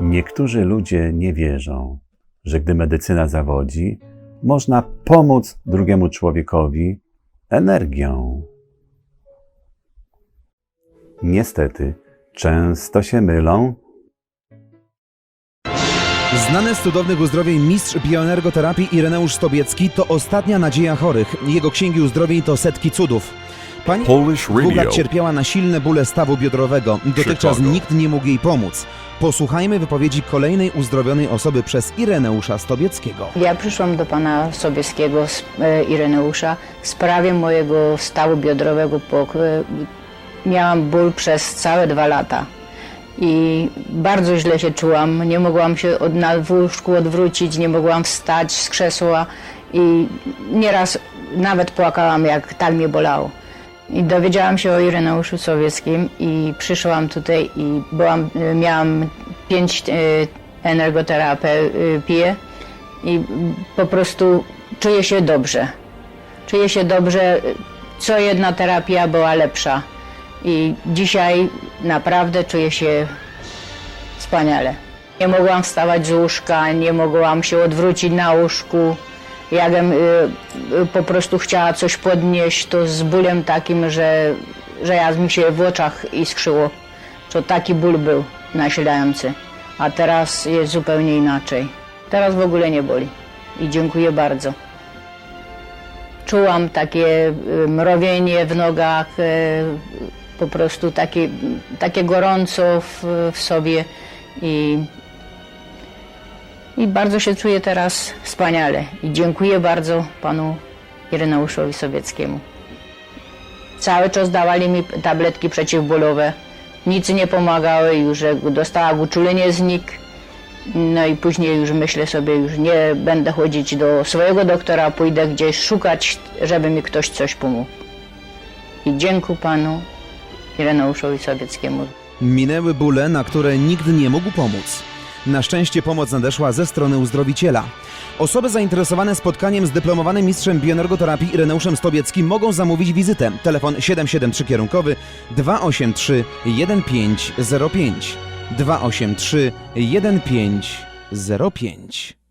Niektórzy ludzie nie wierzą, że gdy medycyna zawodzi, można pomóc drugiemu człowiekowi energią. Niestety, często się mylą Znany z cudownych uzdrowień mistrz bioenergoterapii Ireneusz Stobiecki to ostatnia nadzieja chorych. Jego księgi uzdrowień to setki cudów. Pani Polish Radio. cierpiała na silne bóle stawu biodrowego. Dotychczas Chicago. nikt nie mógł jej pomóc. Posłuchajmy wypowiedzi kolejnej uzdrowionej osoby przez Ireneusza Stobieckiego. Ja przyszłam do pana Sobieskiego z e, Ireneusza w sprawie mojego stawu biodrowego. Po, e, miałam ból przez całe dwa lata i bardzo źle się czułam. Nie mogłam się od, na w łóżku odwrócić, nie mogłam wstać z krzesła i nieraz nawet płakałam, jak tak mnie bolało. I dowiedziałam się o Ireneuszu Sowieckim i przyszłam tutaj i byłam, miałam pięć e, energoterapii i po prostu czuję się dobrze. Czuję się dobrze, co jedna terapia była lepsza. I dzisiaj naprawdę czuję się wspaniale. Nie mogłam wstawać z łóżka, nie mogłam się odwrócić na łóżku. Jakbym y, y, po prostu chciała coś podnieść, to z bólem takim, że, że ja mi się w oczach iskrzyło. To taki ból był nasilający. A teraz jest zupełnie inaczej. Teraz w ogóle nie boli. I dziękuję bardzo. Czułam takie y, mrowienie w nogach, y, po prostu takie, takie gorąco w, w sobie i, i bardzo się czuję teraz wspaniale. I dziękuję bardzo panu Ireneuszowi Sowieckiemu. Cały czas dawali mi tabletki przeciwbólowe. Nic nie pomagały, już dostała uczulenie znikł. No i później już myślę sobie, już nie będę chodzić do swojego doktora, pójdę gdzieś szukać, żeby mi ktoś coś pomógł. I dziękuję panu Ireneuszowi Sowieckiemu. Minęły bóle, na które nikt nie mógł pomóc. Na szczęście pomoc nadeszła ze strony uzdrowiciela. Osoby zainteresowane spotkaniem z dyplomowanym mistrzem bioenergoterapii Ireneuszem Stobieckim mogą zamówić wizytę. Telefon 773 kierunkowy 283 1505 283 1505